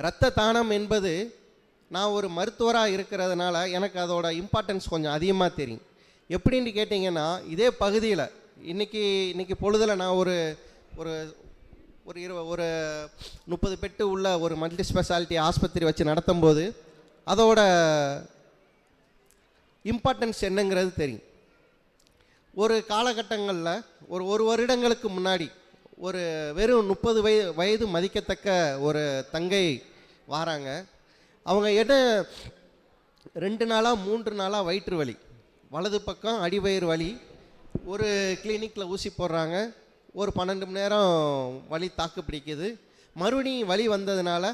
இரத்த தானம் என்பது நான் ஒரு மருத்துவராக இருக்கிறதுனால எனக்கு அதோட இம்பார்ட்டன்ஸ் கொஞ்சம் அதிகமாக தெரியும். எப்படின்னு கேட்டிங்கன்னா இதே பகுதியில் இன்றைக்கி இன்றைக்கி பொழுதில் நான் ஒரு ஒரு ஒரு இரு ஒரு முப்பது பெட்டு உள்ள ஒரு மல்டி ஸ்பெஷாலிட்டி ஆஸ்பத்திரி வச்சு நடத்தும்போது அதோட இம்பார்ட்டன்ஸ் என்னங்கிறது தெரியும். ஒரு காலகட்டங்களில் ஒரு ஒரு வருடங்களுக்கு முன்னாடி ஒரு வெறும் முப்பது வய வயது மதிக்கத்தக்க ஒரு தங்கை வாராங்க. அவங்க என்ன ரெண்டு நாளாக மூன்று நாளாக வயிற்று வலி. வலது பக்கம் அடிவயிறு வலி. ஒரு கிளினிக்கில் ஊசி போடுறாங்க. ஒரு பன்னெண்டு மணி நேரம் வலி தாக்கு பிடிக்குது. மறுபடியும் வலி வந்ததுனால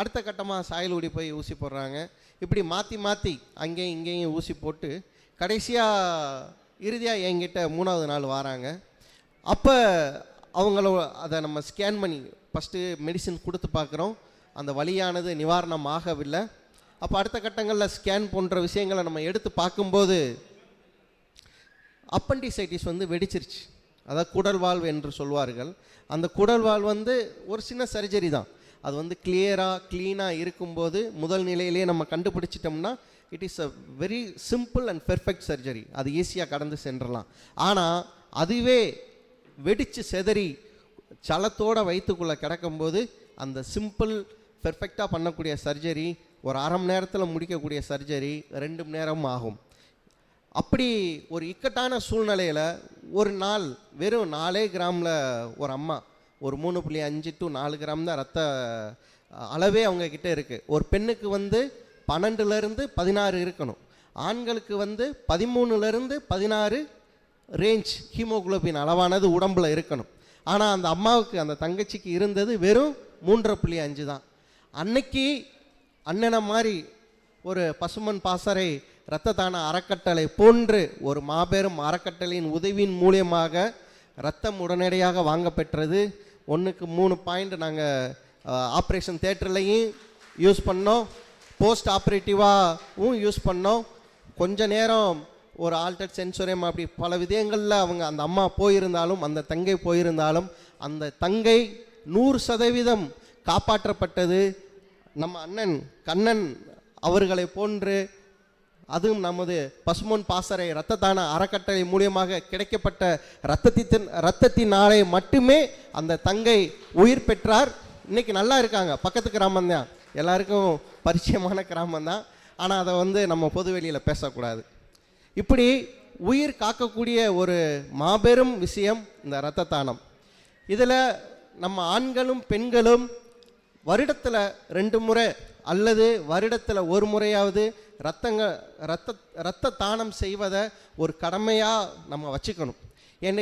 அடுத்த கட்டமாக சாயல்குடி போய் ஊசி போடுறாங்க. இப்படி மாற்றி மாற்றி அங்கேயும் இங்கேயும் ஊசி போட்டு கடைசியாக இறுதியாக என்கிட்ட மூணாவது நாள் வராங்க. அப்போ அவங்கள அதை நம்ம ஸ்கேன் பண்ணி ஃபஸ்ட்டு மெடிசின் கொடுத்து பார்க்குறோம். அந்த வலியானது நிவாரணம் ஆகவில்லை அப்போ அடுத்த கட்டங்களில் ஸ்கேன் போன்ற விஷயங்களை நம்ம எடுத்து பார்க்கும்போது அப்பண்டிசைட்டிஸ் வந்து வெடிச்சிருச்சு. அதாவது குடல்வாழ்வு என்று சொல்வார்கள். அந்த குடல்வால் வந்து ஒரு சின்ன சர்ஜரி தான். அது வந்து கிளியராக க்ளீனாக இருக்கும்போது முதல் நிலையிலே நம்ம கண்டுபிடிச்சிட்டோம்னா it is a very simple and perfect surgery அது ஈஸியாக கடந்து சென்றலாம் ஆனால் அதுவே வெடித்து செதறி சலத்தோடு வயிற்றுக்குள்ளே கிடக்கும்போது அந்த சிம்பிள் பெர்ஃபெக்டாக பண்ணக்கூடிய சர்ஜரி ஒரு அரை மணி நேரத்தில் முடிக்கக்கூடிய சர்ஜரி ரெண்டு மணி நேரம் ஆகும். அப்படி ஒரு இக்கட்டான சூழ்நிலையில் ஒரு நாள் வெறும் நாலே கிராமில் ஒரு அம்மா ஒரு மூணு புள்ளி அஞ்சு டு நாலு கிராம் தான் ரத்த அளவே அவங்கக்கிட்ட இருக்குது ஒரு பெண்ணுக்கு வந்து பன்னெண்டுலேருந்து பதினாறு இருக்கணும். ஆண்களுக்கு வந்து பதிமூணுலேருந்து பதினாறு ரேஞ்ச் ஹீமோகுளோபின் அளவானது உடம்புல இருக்கணும். ஆனால் அந்த அம்மாவுக்கு அந்த தங்கச்சிக்கு இருந்தது வெறும் மூன்றரை புள்ளி அஞ்சு தான். அன்னைக்கு அண்ணனை மாதிரி ஒரு பசுமன் பாசறை இரத்த தான அறக்கட்டளை போன்று ஒரு மாபெரும் அறக்கட்டளையின் உதவியின் மூலியமாக ரத்தம் உடனடியாக வாங்க பெற்றது ஒன்றுக்கு மூணு பாயிண்ட் நாங்கள் ஆப்ரேஷன் தேட்டர்லையும் யூஸ் பண்ணோம். போஸ்ட் ஆப்ரேட்டிவாகவும் யூஸ் பண்ணோம். கொஞ்ச நேரம் ஒரு ஆல்டர் சென்சுரியம் அப்படி பல விதயங்களில் அவங்க அந்த அம்மா போயிருந்தாலும் அந்த தங்கை போயிருந்தாலும் அந்த தங்கை நூறு சதவீதம் காப்பாற்றப்பட்டது. நம்ம அண்ணன் கண்ணன் அவர்களை போன்று அதுவும் நமது பசுமொன் பாசறை இரத்த அறக்கட்டளை மூலியமாக கிடைக்கப்பட்ட இரத்தத்தின் இரத்தத்தினாலே மட்டுமே அந்த தங்கை உயிர் பெற்றார். இன்னைக்கு நல்லா இருக்காங்க. பக்கத்து கிராமம் தான் எல்லாருக்கும் பரிச்சயமான கிராமம் தான் ஆனால் அதை வந்து நம்ம பொதுவெளியில் பேசக்கூடாது. இப்படி உயிர் காக்கக்கூடிய ஒரு மாபெரும் விஷயம் இந்த இரத்த தானம் இதில் நம்ம ஆண்களும் பெண்களும் வருடத்தில் ரெண்டு முறை அல்லது வருடத்தில் ஒரு முறையாவது ரத்தங்க ரத்த ரத்த தானம் செய்வதை ஒரு கடமையாக நம்ம வச்சுக்கணும். என்னை